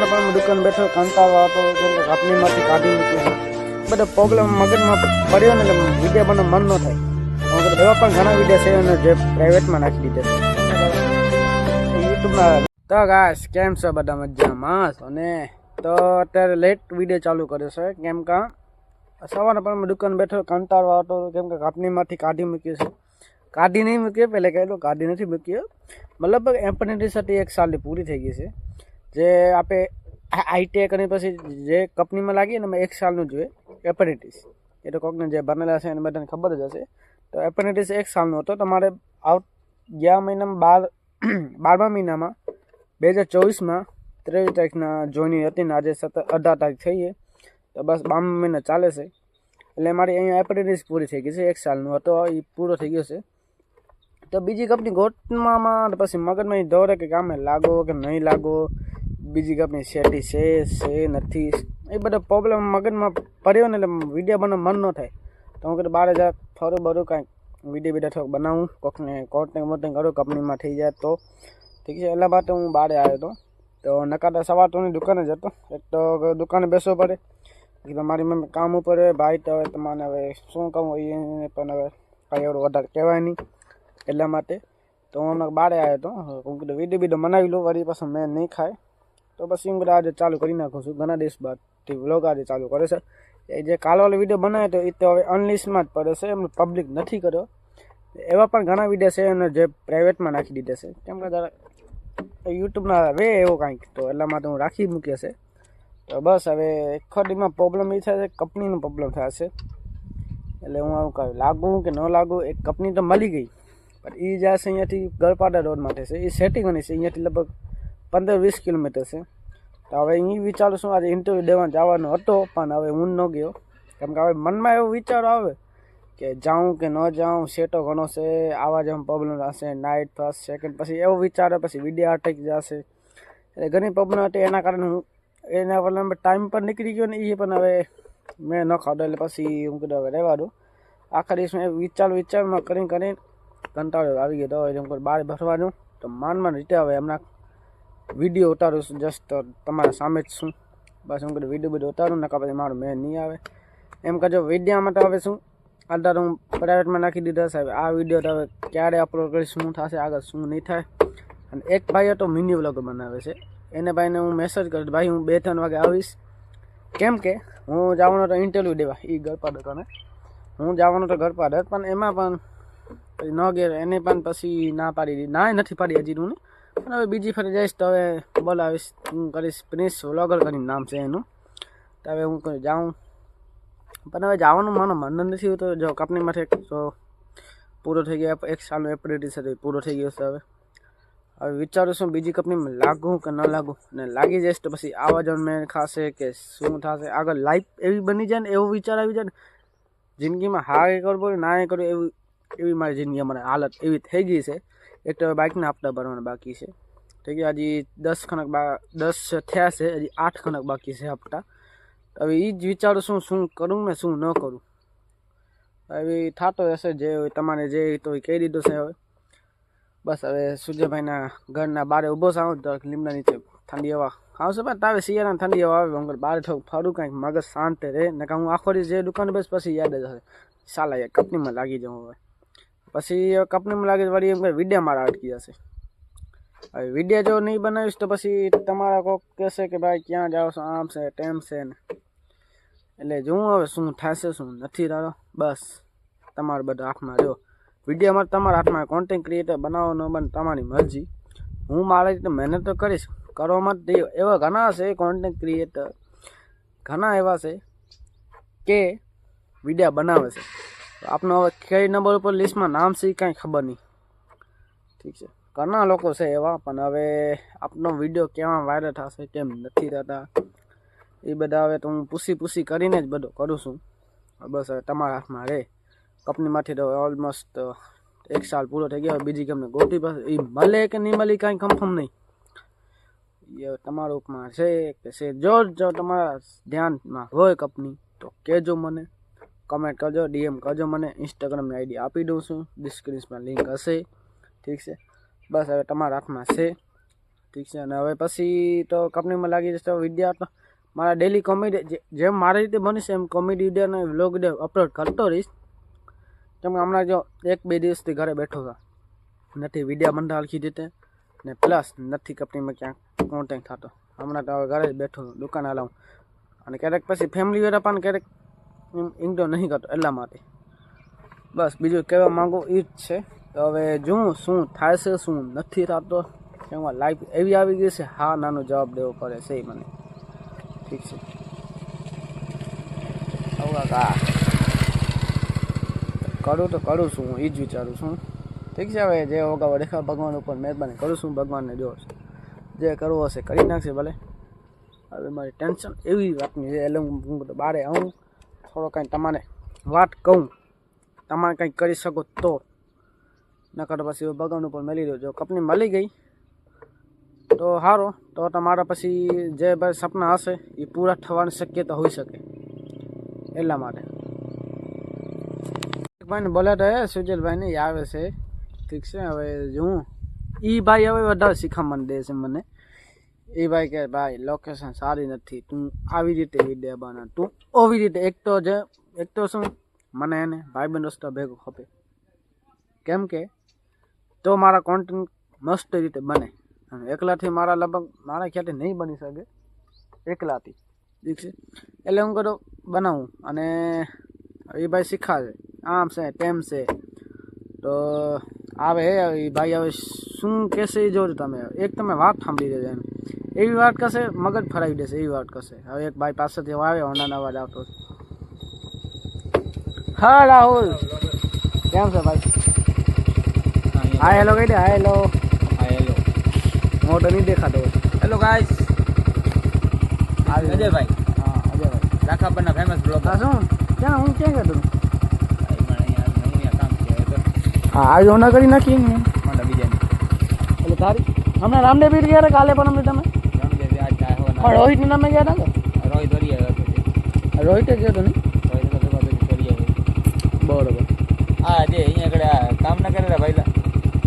સવારે પણ દુકાન બેઠો, કંટાળો હતો કેમ કે કંપનીમાંથી કાઢી મૂક્યા બધો પ્રોબ્લેમ મગજમાં પડ્યો ને એટલે વીડિયો મને મન ન થાય. એવા પણ ઘણા વીડિયો છે અને જે પ્રાઇવેટમાં નાખી દીધા છે. યુટ્યુબમાં તો ગાઈસ કેમ છે બધા મજામાં? અને તો અત્યારે લેટ વીડિયો ચાલુ કર્યો છે, કેમ કે? સવારે પણ દુકાન બેઠો, કંટાળો આવતો કેમ કે કંપનીમાંથી કાઢી મૂક્યું છે. કાઢી નહીં મૂક્યો, પહેલાં કહેલું કાઢી નથી મૂક્યો. મતલબ એમ્પનિટી સાથે એક સાલની પૂરી થઈ ગઈ છે. જે આપણે આઈટેક કરીને પછી જે કંપનીમાં લાગીએ ને એક સાલનું જોઈએ એપ્રેન્ટિસ એ તો કોકને જે બનેલા છે એને બધાને ખબર જ હશે. તો એપ્રેન્ટિસ એક સાલનો હતો. તમારે આઉટ ગયા મહિનામાં બાર બારમા મહિનામાં બે હજાર ચોવીસમાં ત્રેવીસ તારીખના જોઈની હતી ને આજે સત્તર અઢાર તારીખ થઈ છે તો બસ બારમા મહિના ચાલે છે. એટલે મારી અહીંયા એપ્રેન્ટિસ પૂરી થઈ ગઈ છે. એક સાલનું હતો. એ પૂરો થઈ ગયો છે. તો બીજી કંપની ગોટમાં પછી મગજમાં દોડે કે કામે લાગો કે નહીં લાગો. બીજી કંપની સેટી છે છે નથી. એ બધો પ્રોબ્લેમ મગજમાં પડ્યો ને એટલે વીડિયો બનાવ મન ન થાય. તો હું કીધું, બાર હજાર ફરું બરું કાંઈક. વીડિયો બીડા થોડુંક બનાવું. કોકને કોર્ટને મોટને કરું, કંપનીમાં થઈ જાય તો. ઠીક છે, એટલા માટે હું બારે આવ્યો હતો. તો નકાતા સવાર તોની દુકાને જ હતો એક તો દુકાને બેસવો પડે. એટલે મારી મમ્મી કામ ઉપર હોય, ભાઈ તો હવે તમારે હવે શું કહું, એ પણ હવે કાંઈ એવું વધારે કહેવાય નહીં. એટલા માટે તો હું હમણાં બારે આવ્યો હતો. હું કીધું વીડિયો બીડો મનાવી લઉં વળી પાછું મેં નહીં ખાય. તો પછી હું કીધું આજે ચાલુ કરી નાખું છું. ઘણા દિવસ બાદથી વ્લોગ આજે ચાલુ કરે છે. એ જે કાલોલ વીડિયો બનાવ્યો તો એ તો હવે અનલિસ્ટમાં જ પડે છે. એમ પબ્લિક નથી કર્યો. એવા પણ ઘણા વીડિયો છે અને જે પ્રાઇવેટમાં નાખી દીધા છે. કેમ કે જરા યુટ્યુબના વે એવો કાંઈક તો એટલા માટે હું રાખી મૂક્યો છે. તો બસ હવે ખડીમાં પ્રોબ્લેમ એ થાય છે, કંપનીનો પ્રોબ્લેમ થાય છે. એટલે હું આવું કહું લાગું કે ન લાગુ, એક કંપની તો મળી ગઈ. પણ એ જાય છે અહીંયાથી ગળપાડા રોડ માટે છે. એ સેટિંગની છે અહીંયાથી લગભગ પંદર વીસ કિલોમીટર છે. તો હવે એ વિચારું છું આજે ઇન્ટરવ્યૂ દેવા જવાનો હતો, પણ હવે હું ન ગયો. કેમ કે હવે મનમાં એવો વિચાર આવે કે જાઉં કે ન જાઉં, સેટો ઘણો છે, આવા જેમ પ્રોબ્લેમ હશે નાઇટ ફર્સ્ટ સેકન્ડ પછી એવો વિચારે પછી વીડિયો અટકી જશે. એટલે ઘણી પ્રોબ્લેમ હતી, એના કારણે હું એના પર ટાઈમ પર નીકળી ગયો ને એ પણ હવે મેં ન ખાધો, એટલે પછી હું કીધું હવે રહેવા દઉં આખા દિવસમાં વિચાર વિચારમાં કરીને કરીને કંટાળો આવી ગયો, તો એટલે હું બહાર ભરવાનું, તો માન માન રીતે હવે હમણાં વીડિયો ઉતારું છું જસ્ટ તમારા સામે જ છું. બસ હું કીધું વીડિયો બધું ઉતારું નકા પછી મારું મેં નહીં આવે. એમ કરજો વિડીયામાં તો હવે શું? અત્યારે હું પ્રાઇવેટમાં નાખી દીધા સાહેબ આ વીડિયો તો હવે ક્યારે અપલોડ કરીશ, શું થશે, આગળ શું નહીં થાય. અને એક ભાઈ હતો મિની વ્લોગ બનાવે છે. એને ભાઈને હું મેસેજ કર્યો ભાઈ, હું બે ત્રણ વાગે આવીશ. કેમ કે હું જવાનો તો ઇન્ટરવ્યૂ દેવા એ ગળપાડર કને હું જવાનો તો ગળપાડર પણ એમાં પણ ન ગયો એને પણ પછી ના પાડી દીધી. ના નથી પાડી હજી હું પણ હવે બીજી ફરી જઈશ તો હવે બોલાવીશ, હું કરીશ પ્રિન્સ વ્લોગર કરીને નામ છે એનું. તો હવે હું જાઉં. પણ હવે જવાનું મને મન નથી હોતું. જો કંપનીમાંથી એક તો પૂરો થઈ ગયો, એક સાલનો એપ્રેન્ટિસ હતો પૂરો થઈ ગયો છે હવે. હવે વિચારું છું બીજી કંપનીમાં લાગું કે ન લાગું. ને લાગી જઈશ તો પછી આવા જણ મેં ખાશે કે શું થશે. આગળ લાઈફ એવી બની જાય ને એવો વિચાર આવી જાય ને. જિંદગીમાં હા એ કરવો ના એ કરવું એવી એવી મારી જિંદગી મને હાલત એવી થઈ ગઈ છે. એક તો બાઇકના હપ્તા ભરવાના બાકી છે. ઠીક છે હજી દસ ખણક બા, દસ થયા છે, હજી આઠ ખણક બાકી છે હપ્તા. હવે એ જ વિચારું છું શું કરું ને શું ન કરું. હવે થતો હશે જે હોય, તમારે જે તો કહી દીધું છે હવે. બસ હવે સૂર્યભાઈના ઘરના બારે ઊભો સાવ તો લીમડા નીચે ઠંડી હવા આવશે. પણ તાવે શિયાળા ઠંડી હવા આવે અંકલ બહાર થોડું ફરું કાંઈક, મગજ શાંત રહે. ને કાં હું આખો જે દુકાન બસ પછી યાદ જ હશે. સાલા યાર, કંપનીમાં લાગી જાઉં હવે. પછી કંપનીમાં લાગે તો વળી એમ કે વિડીયા મારા અટકી જશે હવે વિડીયા જો નહીં બનાવીશ તો પછી તમારા કોઈક કહેશે કે ભાઈ ક્યાં જાઓ છો, આમ છે, તેમ છે ને. એટલે જોઉં હવે શું થશે, શું નથી તારો બસ. તમારા બધા હાથમાં જો. વિડીયોમાં તમારા હાથમાં કોન્ટેન્ટ ક્રિએટર બનાવો, ન બને તમારી મરજી. હું મારી રીતે મહેનત તો કરીશ. કરવામાં જ એવા ઘણા છે કોન્ટેન્ટ ક્રિએટર ઘણા એવા છે કે વિડીયા બનાવે છે. આપનો હવે કઈ નંબર ઉપર લિસ્ટમાં નામ છે કાંઈ ખબર નહીં. ઠીક છે. ઘણા લોકો છે એવા, પણ હવે આપનો વીડિયો કેવા વાયરલ થશે, કેમ નથી થતા એ બધા હવે તો હું પૂછી પૂછી કરીને જ બધું કરું છું. બસ હવે તમારા હાથમાં રહે કંપનીમાંથી તો ઓલમોસ્ટ એક સાલ પૂરો થઈ ગયો બીજી કંપની ગોતી પાસે એ મળે કે નહીં મળે કાંઈ કન્ફર્મ નહીં. એ તમારા ઉપમાં છે કે છે. જો જો તમારા ધ્યાનમાં હોય કંપની તો કહેજો મને. કમેન્ટ કરજો ડીએમ કરજો મને ઇન્સ્ટાગ્રામની આઈડી આપી દઉં છું. ડિસ્ક્રિપ્શનમાં લિંક હશે. ઠીક છે? બસ હવે તમારા હાથમાં છે. ઠીક છે? અને હવે પછી તો કંપનીમાં લાગી જશે. તો મારા ડેલી કોમેડી જેમ મારી રીતે બનશે એમ કોમેડી વીડિયો અને વ્લોગ વીડિયો અપલોડ કરતો રહીશ. કેમ કે હમણાં જો એક બે દિવસથી ઘરે બેઠો હતો નથી વિડીયા બંધ હલકી રીતે ને પ્લસ નથી કંપનીમાં ક્યાંક કોન્ટેક્ટ થતો. હમણાં તો હવે ઘરે જ બેઠો હતો દુકાન હલાવું અને ક્યારેક પછી ફેમિલી વેરા પણ ક્યારેક ઇન્ડો નહીં કરતો એટલા માટે. બસ, બીજું કહેવા માંગુ એ જ છે તો હવે જોઉં શું થાય છે, શું નથી થતો. એમાં લાઈફ એવી આવી ગઈ છે, હા, નાનો જવાબ દેવો પડે છે મને. ઠીક છે. કરું તો કરું છું હું એ જ વિચારું છું. ઠીક છે હવે, જે ઓગા દેખા ભગવાન ઉપર મહેરબાની કરું છું, ભગવાનને જો જે કરવો હશે કરી નાખશે ભલે. હવે મારી ટેન્શન એવી વાતની છે, એટલે હું બારે આવું. થોડો કાંઈ તમારે વાત કહું, તમારે કંઈક કરી શકો તો. નકર પછી ભગવાન ઉપર મળી રહ્યો. જો કંપની મળી ગઈ, તો સારો તો તમારા પછી જે ભાઈ સપના હશે, એ પૂરા થવાની શક્યતા હોઈ શકે. એટલા માટે. ભાઈને બોલે તો હે, સુજલભાઈને આવે છે. ઠીક છે, હવે જોઉં એ ભાઈ હવે વધારે શીખામણ દે છે મને. એ ભાઈ કે, ભાઈ લોકેશન સારી નથી. તું આવી રીતે વીડિયો બના તું આવી રીતે, એક તો જે, એક તો શું, મને એને ભાઈબંધ રસ્તો ભેગો ખપે. કેમ કે, તો મારા કોન્ટેન્ટ મસ્ત રીતે બને. અને એકલાથી મારા લગભગ, મારા ખ્યાલથી નહીં બની શકે. એકલાથી. છે? એટલે હું કરું, બનાવું. અને એ ભાઈ શીખાવે. આમ છે, તેમ છે. તો આવે, એ ભાઈ હવે શું કહેશે જોજો તમે. એક તમે વાત સાંભળી દેજો એમ. એવી વાત કરશે મગજ ફરાવી દેશે એવી વાત કરશે હવે એક ભાઈ પાસેથી આવે ઓનાનો અવાજ આવતો હા રાહુલ. કેમ છે ભાઈ? હા હેલો. કહી દે? હા હેલો. હા હેલો. મોટો નહીં દેખાતો. હેલો ગાઈસ આવી હા અજયભાઈ. હા અજયભાઈ. રાખાપરના ફેમસ બ્લોગ હા શું? ક્યાં હું ક્યાં ગયો તું? હા આવી ઓના કરી નાખી મને બીજા બીજાની. એટલે તારી? હમણાં રામદેવ પીર ગયા હતા કાલે પણ અમને તમે? પણ રોહિત નામે ગયા હતા રોહિત વરિયા હતો. રોહિતે ગયો હતો નહીં બરોબર. હા જે અહીંયા આગળ કામ ના કરેલા ભાઈલા?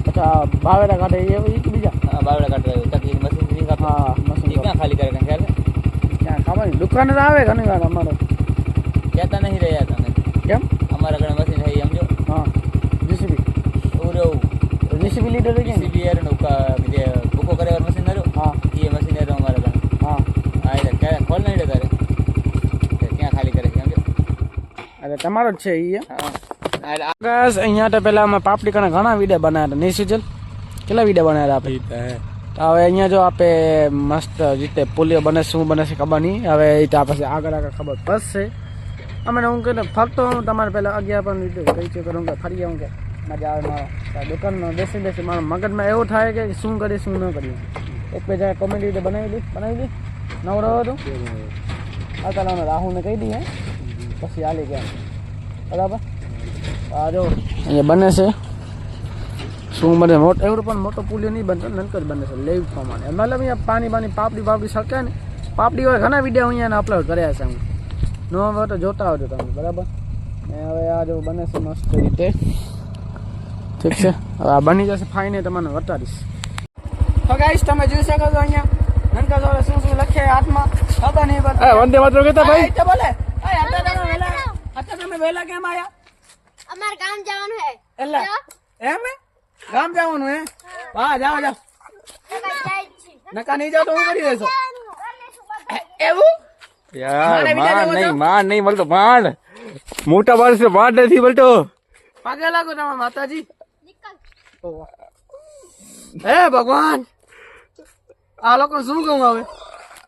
અચ્છા બાવેડા કાઢે એ બીજા? હા બાવડા કાઢે તકલીફ મશીન હા મશીન ક્યાં ખાલી કરે ખ્યાલ? ક્યાં નહીં દુકાને તો આવે ઘણી વાર અમારે. કહેતા નહીં રહ્યા તમે. કેમ? અમારા ઘણા મશીન થઈ ઈ સમજો. હા. જીસીબી એવું જીસીબી લીડર ને CBR નું જે ભૂકો કરે મશીન રહ્યું હા. એ મશીન રહ્યું અમારે હા. હા એટલે ક્યારે ખોલ નહીં તારે? કે ક્યાં ખાલી કરે છે સમજો? અરે તમારો જ છે એ હા. એટલે બસ અહીંયા તો પેલા અમે પાપડી કણા ઘણા વીડિયો બનાવ્યા હતા. નહીં સુજલ? કેટલા વીડિયો બનાવ્યા આપણે? તો હવે અહીંયા જો આપે મસ્ત રીતે પુલિયો બને છે, શું બને છે ખબર નહીં. હવે એ તો પછી આગળ આગળ ખબર પડશે. અમે હું કે ફરતો હું તમારે પહેલાં અગિયાર પણ કરું કે ફરી આવું કે મજા આવે મારો દુકાનમાં બેસી બેસી મારા મગજમાં એવું થાય કે શું કરી શું ન કરી એક બે જગ્યાએ કોમેડી રીતે બનાવી દી, બનાવી દઈ નવરો હતો આ ચાલો રાહુલને કહી દઈએ. પછી હાલી ગયા. બરાબર? આ જો, અહીંયા બને છે. શું બને મોટો એવડો પણ મોટો પુલિયો નહીં બનતો, નનકર બને છે, લેવ પ્રમાણે. મતલબ અહીંયા પાણી પાણી પાપડી પાપડી શકે ને. પાપડી હોય ઘણા વીડિયો અહીંયા અપલોડ કર્યા છે હું નો હવે તો જોતા આવજો તમે, બરાબર? ને હવે આ જો બને છે મસ્ત રીતે. ઠીક છે? આ બની જશે ફાઈને તમને વટાડીશ. તો ગાઈસ તમે જોઈ શકો છો અહીંયા નનકા જોડે શું શું લખે હાથમાં? ખબર નહીં પડતી વંદે માત્ર કહેતા ભાઈ. બોલે. અત્યારે તમે વહેલા અત્યારે તમે વહેલા કેમ આયા? અમારે ગામ જવાનું હે. એટલે એમ ગામ જવાનું હે? વાહ જાઓ જાઓ. નકા નહીં જાવ તો હું કરી દેશો? એવું? યાર માન નહીં માન નહીં મળતો માન. મોટા માણસ માન નથી મળતો પાગે લાગો તમે માતાજી. હે ભગવાન! આ લોકો શું કહું હવે?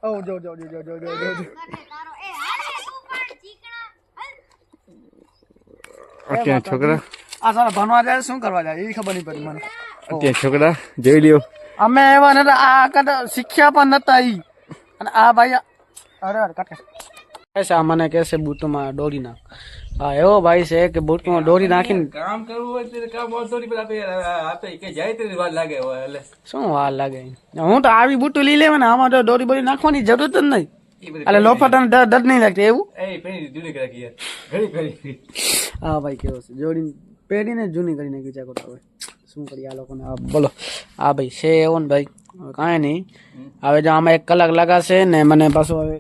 ઓ જો જો જો જો જો જો જો અત્યારે છોકરા? આ સારા ભણવા જાય શું કરવા જાય? એ ખબર નહીં પડી મને. અત્યારે છોકરા? જોઈ લ્યો. અમે એવા ને આ કદાચ શીખ્યા પણ નતા ઈ. અને આ ભાઈ અરે અરે આ મને કહેશે બૂટમાં ડોળી નાખ. હા એવો ભાઈ છે કે બૂટમાં દોરી નાખીને કામ કરવું હોય તો કામ દોરી પર આપે કે જાય તેની વાર લાગે એટલે. શું વાર લાગે હું તો આવી બૂટું લઈ લેવા ને આમાં તો દોરી બોરી નાખવાની જરૂર જ નહીં. એટલે લોફાટાને ડર ડર નહીં લાગતી એવું? એ પેલી જૂની કરી યાર ઘડી ઘડી હા ભાઈ કેવો છે? જોડી પેઢીને જૂની કરી નાખી ચાકો તો હવે શું કરીએ આ લોકોને? બોલો. હા ભાઈ છે એવો ને ભાઈ કાંઈ નહીં. હવે જો આમાં એક કલાક લગાશે ને મને પાછું હવે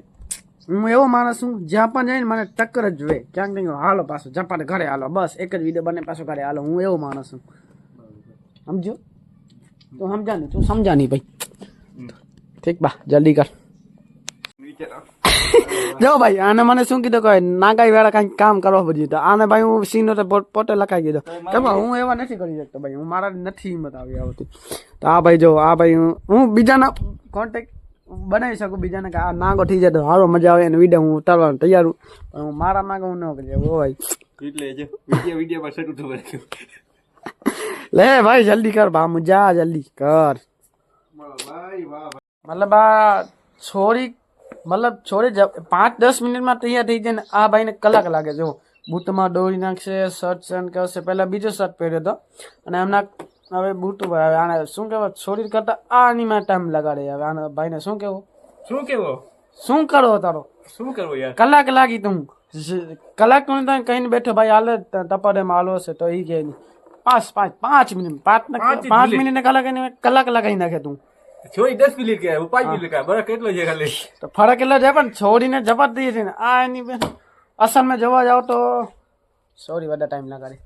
હું એવો માણસ છું જ્યાં પણ જઈને મને ટક્કર જ જોઈએ ક્યાંક નહીં હાલો પાછું ઝપાટ ઘરે હાલો બસ એક જ વીડિયો બને પાછો ઘરે હાલો. હું એવો માણસ છું. સમજો? તું સમજા નહીં તું સમજા નહીં ભાઈ. ઠીક બા જલ્દી કર. જો ભાઈ આને મને શું કીધું કે નાગાઈ વાળા કાંઈક કામ કરવા પડ્યું તો આને ભાઈ હું સીનો તો પોત- લખાઈ દીધો. કે હું એવા નથી કરી શકતો ભાઈ હું મારા નથી હિંમત આવી આવતી. તો આ ભાઈ જો આ ભાઈ હું બીજાના કોન્ટેક્ટ બનાવી શકું બીજાને કે આ નાગો થઈ જાય તો સારો મજા આવે અને વીડિયો હું ઉતારવાનું તૈયાર હું. પણ હું મારા નાગો હું ન કરી ઓ ભાઈ. એટલે વીડિયો વીડિયો પર સેટ ઉઠું લે ભાઈ જલ્દી કર બા જા જલ્દી કર. મતલબ આ છોરી મતલબ છોરી જ- પાંચ દસ મિનિટમાં તૈયાર થઈ જાય ને આ ભાઈને કલાક લાગે જો બૂટમાં દોરી નાખશે શર્ટ સેન્ડ કરશે પહેલાં બીજો શર્ટ પહેર્યો હતો. અને એમના હવે બુટુ ભાઈ હવે આને શું કહેવાય? છોડી કરતા આની માં ટાઈમ લગાડે. હવે આના ભાઈને શું કેવો શું કેવો શું કરો તારો? શું કરવો યાર? કલાક લાગી તું. કલાક તું ત્યાં કહીને બેઠો ભાઈ હાલે ટપાડેમાં હાલો છે. તો એ કે પાંચ પાંચ પાંચ મિનિટ પાંચ ને પાંચ મિનિટ. કલાક એને કલાક લગાવી નાખે તું. છોડી દસ મિનિટ કે પાંચ મિનિટ કે બરાબર કેટલો છે ખાલી? તો ફરક એટલો છે પણ છોડીને જપાત દઈએ છે ને. આ એની અસલ મેં જોવા જાવ તો સોરી બધા ટાઈમ લગાડે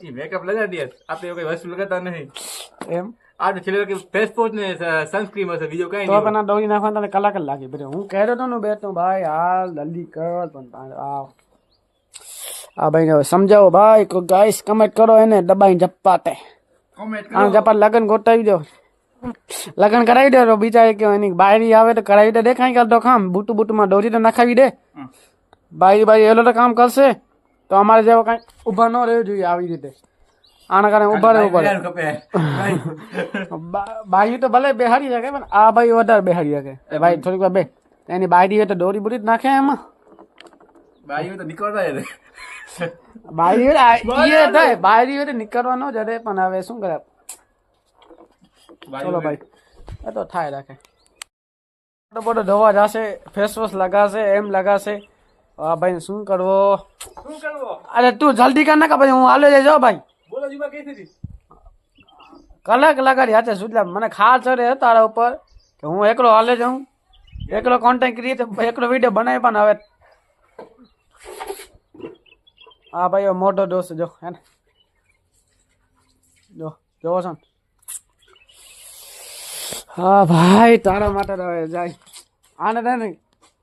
એ મેકઅપ લગાડી દે. આપણે એવું કઈ વસ્તુ લગાતા નહીં. એમ? આ તો છેલ્લે કે ફેસ પોચ ને સનસ્ક્રીન હશે બીજો કઈ તો પણ આ નાખવા તને કલાક જ લાગે. બરે હું કહેતો હતો ને તો ભાઈ હાલ જલ્દી કર પણ આ આ ભાઈને હવે સમજાવો ભાઈ કોઈ ગાઈસ કમેન્ટ કરો એને દબાઈ જપ્પાતે. કોમેન્ટ આમ જપાત લગન ગોટાવી દો. લગન કરાવી દે તો બીજા કે એની બાયરી આવે તો કરાવી દે. દેખાય કરતો કામ બુટુ બુટુમાં દોરી તો નખાવી દે. બાયરી બાયરી એલો તો કામ કરશે. તો અમારે જેવો કાંઈ ઊભા ન રહેવું જોઈએ આવી રીતે. આના કારણે ઊભા રહેવું પડે. ખપે તો ભલે બેહાડી શકે પણ આ ભાઈ વધારે બેહાડી શકે. ભાઈ થોડીક વાર બે. એની બાયરી હોય તો દોરી બુરી જ નાખે એમાં. જ હોય તો આ- ઈ એ થાય. બાયરી હોય તો નીકળવા ન જડે પણ હવે શું કરે? ચલો ભાઈ. એ તો થાય રાખે. બધો ધોવા જશે ફેસ વોશ લગાશે એમ લગાશે. આ ભાઈ શું કરવો? શું કરવો? અરે તું જલ્દી કર નાખા પછી હું હાલે જજો ભાઈ. બોલો જીવા કઈ હતી કલાક લગાડી હાથે સુધલા મને ખા ચડે તારા ઉપર કે હું એકલો હાલે જાઉં. એકલો કોન્ટેન્ટ ક્રિએટ એકલો વીડિયો બનાવી પણ હવે. હા ભાઈ મોટો દોસ્ત જો હે ને. જો જોવો છો હા ભાઈ તારા માટે તો હવે જાય. આને છે ને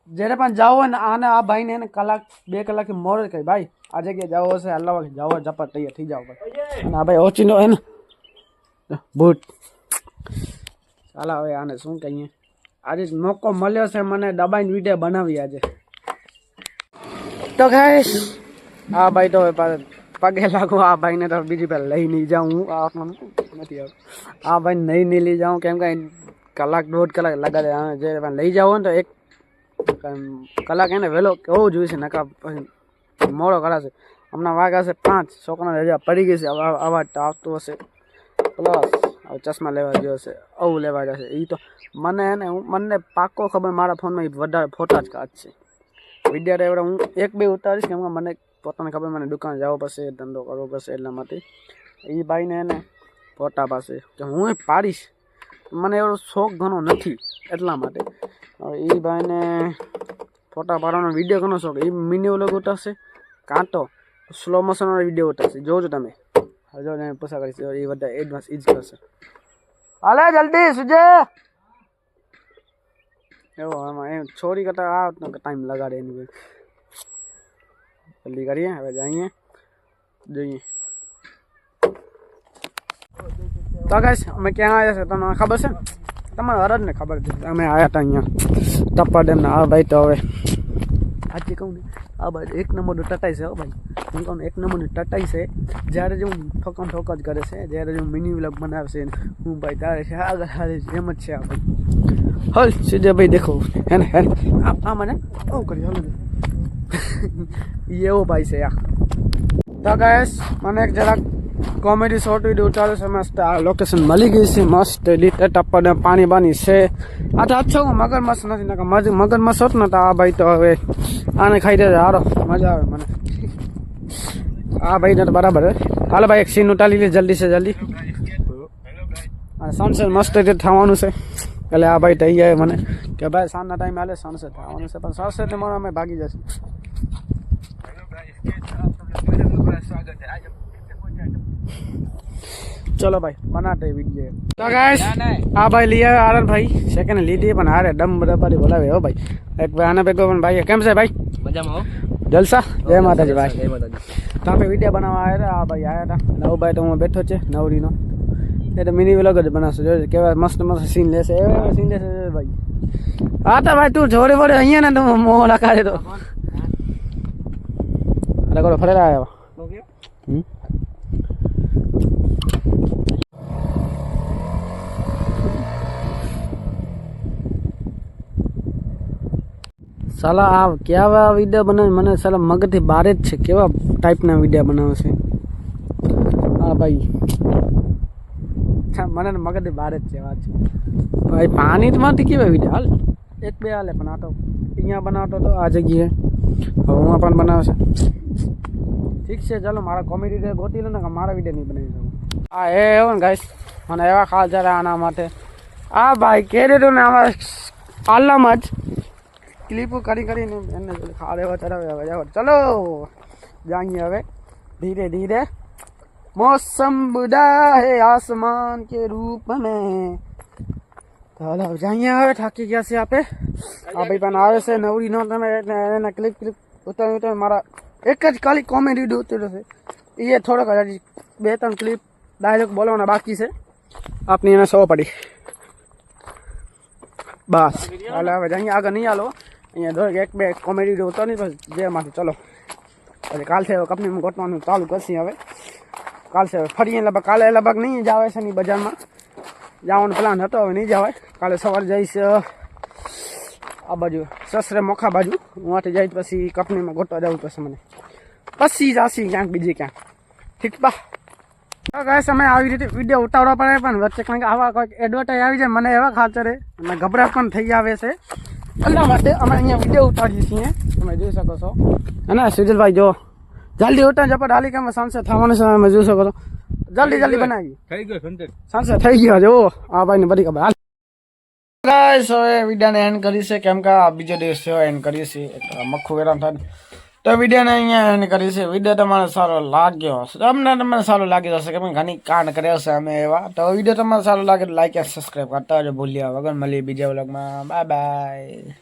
જ્યારે પણ જાઓ હોય ને આને આ ભાઈને એને કલાક બે કલાકથી મોડે કહી ભાઈ આ જગ્યાએ જાવો હશે અલ્લાહ વાગે જાઓ જપા તૈયાર થઈ જાઓ ભાઈ અને આ ભાઈ ઓચીનો હે ને બૂટ ચાલો હવે આને શું કહીએ આજે મોકો મળ્યો છે મને દબાઈને વીડિયો બનાવી આજે તો ગાઈસ આ ભાઈ તો હવે પા- પગે લાગુ આ ભાઈને તો બીજી પહેલા લઈ નહીં જાઉં હું આ હાથમાં નથી આવતું. આ ભાઈ નહીં નહીં લઈ જાઉં કેમ કે કલાક દોઢ કલાક લગાડે આ જે પણ લઈ જાવ ને તો એક કલાક એને વહેલો કેવો છે નકા પછી મોડો કરાશે. હમણાં વાગ્યા છે પાંચ, છોકરાને રજા પડી ગઈ છે અવાજ તો આવતો હશે. પ્લસ હવે ચશ્મા લેવા ગયો છે, આવું લેવા જશે એ તો મને એને હું મને પાક્કો ખબર મારા ફોનમાં એ વધારે ફોટા જ કાઢશે વીડિયો ડ્રાઈવર હું એક બે ઉતારીશ કે મને પોતાને ખબર મને દુકાન જવું પડશે, ધંધો કરવો પડશે એટલા માટે. એ ભાઈને એને ફોટા પાસે કે હું પાડીશ. મને એવો શોખ ઘણો નથી એટલા માટે. એ ભાઈને ફોટા પાડવાનો વીડિયો ઘણો શોખ. એ મિની વ્લોગ ઉતારશે કાં તો સ્લો મોશનવાળો વીડિયો ઉતારશે. જોજો તમે. હજો તમે પૂછા કરીશ. એ બધા એડવાન્સ ઈ જ કરશે. હાલે, જલ્દી, સુજે! એવો, આમાં એમ છોરી કરતા આ ટાઈમ લગાડે એની જલ્દી કરીએ, હવે જઈએ. જોઈએ. તો ગાઈસ અમે ક્યાં આવ્યા છે તમને ખબર છે? ને તમારે હરજ ને ખબર છે. અમે આવ્યા હતા અહીંયા. ટપ્પા ડેમ આ ભાઈ, તો હવે આજે કહું ને, આ ભાઈ એક નંબરનું ટટાઈ છે હો ભાઈ. હું કહું ને, એક નંબરનું ટટાઈ છે. જ્યારે જે હું ઠોકમ ઠોક જ કરે છે, જ્યારે જે મિની વ્લોગ બનાવશે ને, હું ભાઈ તારે છે, આગળ હારે છે એમ જ છે આ ભાઈ. હલ, સીધે ભાઈ દેખો. હે ને હે ને. આ આ મને આવું કર્યું હાલો ઈ એવો ભાઈ છે આ. તો ગાઈસ મને એક જરાક કોમેડી શોર્ટ વીડિયો ઉતાર્યો છે, મસ્ત આ લોકેશન મળી ગઈ છે, મસ્ત લીટે ટપ્પા પાણી બાની છે. આ તો અચ્છા હું મગરમચ્છ નથી, નકર મજ હોત ને તો આ ભાઈ તો હવે આને ખાઈ દે હારો મજા આવે મને. આ ભાઈ ને તો બરાબર હાલો ભાઈ, એક સીન ઉતારી લે, જલ્દી છે, જલ્દી. સનસેટ મસ્ત રીતે થવાનું છે. એટલે આ ભાઈ થઈ જાય મને. કે ભાઈ, સાંજના ટાઈમે હાલે સનસેટ થવાનું છે. પણ સનસેટ મને અમે ભાગી જશે. ચલો ભાઈ બનાતે વીડિયો તો ગાઈસ આ ભાઈ લઈ આવ્યા આરન ભાઈ. સેકન્ડ લીધી પણ હારે ડમ ડબાડી બોલાવે હો ભાઈ. એક ભાઈ આના ભેગો પણ ભાઈ કેમ છે ભાઈ? મજામાં હો. જલસા? જય માતાજી ભાઈ. જય માતાજી. તો આપણે વીડિયો બનાવવા આવ્યા હતા. આ ભાઈ આવ્યા હતા. નવ ભાઈ તો હું બેઠો છે નવરીનો. એ તો મિની વ્લોગ જ બનાવશું. જોજે કેવા મસ્ત મસ્ત સીન લેશે. એવા સીન લેશે ભાઈ. હા તો ભાઈ તું જોડે વડે અહીંયા ને તો મોહ લખાડે તો. અરે કરો ફરેલા આવ્યા? સાલા, આ કેવા વીડિયો બનાવે? મને સાલા મગજથી બહાર જ છે. કેવા ટાઈપના વીડિયો બનાવે છે? હા ભાઈ. મને મગજથી બહાર જ છે, વાત છે. ભાઈ પાણીમાંથી કેવા વીડિયો હાલ, એક બે હાલે, પણ આ તો અહીંયા બનાવતો હતો આ જગ્યાએ. હું પણ બનાવે છે ઠીક છે, ચાલો, મારા કોમેડી વીડિયો ગોતી લો ને મારા વીડિયો નહીં બનાવી શકું. હા, એ એવું ને ગાઈશ મને એવા ખાસ જરા આના માટે. આ ભાઈ, કેરી તો ને આમાં આલામાં જ ક્લિપ કરી કરીને એને ખાડે એવા ચડાવે હવે જાઓ ચલો જાઈએ હવે ધીરે ધીરે मौसम बुरा है आसमान के रूप में તો હાલો હવે જાઈએ હવે થાકી ગયા છે આપે આ ભાઈ પણ આવે છે નવરી નો તમે એટલે એના ક્લિપ ક્લિપ ઉતારી ઉતારી મારા એક જ ખાલી કોમેડી વિડીયો ઉતાર્યો છે એ થોડોક હજી બે ત્રણ ક્લિપ ડાયલોગ બોલવાના બાકી છે આપની એને સો પડી બસ હાલો હવે જઈએ આગળ નહીં હાલો અહીંયા દરેક એક બે કોમેડી હોતો નહીં પછી જે જેમાંથી ચલો. પછી કાલથી હવે કંપનીમાં ગોઠવાનું ચાલુ કરશે હવે. કાલથી હવે ફરીએ, લગભગ કાલે લગભગ નહીં જ આવે છે ની બજારમાં. જવાનો પ્લાન હતો, હવે નહીં જવાય કાલે સવારે જઈશ આ બાજુ, સસરે મોખા બાજુ. હું આથી જઈશ, પછી કંપનીમાં ગોઠવા જવું પડશે મને. પછી જાસી ક્યાંક, બીજી ક્યાંક. ઠીક, બા. તો સમય આવી રીતે વીડિયો ઉતારવા પડે, પણ વચ્ચે કંઈક આવા કોઈક એડવર્ટાઈઝ આવી જાય, મને એવા ખાતરે અને ગભરાટ પણ થઈ આવે છે. એટલા માટે અમે અહીંયા વીડિયો ઉતારીએ છીએ. તમે જોઈ શકો છો. અને સુજલભાઈ જો. જલ્દી ઉઠા ઝપટ હાલી કેમ સાંસે થવાનું છે તમે જોઈ શકો છો. જલ્દી જલ્દી બનાવી થઈ ગયો સંતેર થઈ ગયો જો આ ભાઈને બધી ખબર. ગાઈસ હવે વિડીયોને એન્ડ કરી છે કેમ કે આ બીજો દિવસ છે એન્ડ કરીએ છીએ. મખ્ખું વેરામ થાય તો વિડીયોને અહીંયા એન્ડ કરી છે વીડિયો તમારે સારો લાગ્યો હશે. તમને તમને સારો લાગ્યો હશે કે કે ઘણી કાંડ કર્યા છે અમે એવા. તો વીડિયો તમારે સારો લાગે તો લાઈક અને સબસ્ક્રાઈબ કરતા રહેજો. ભૂલ્યા વગર મળીએ બીજા વ્લોગમાં બાય બાય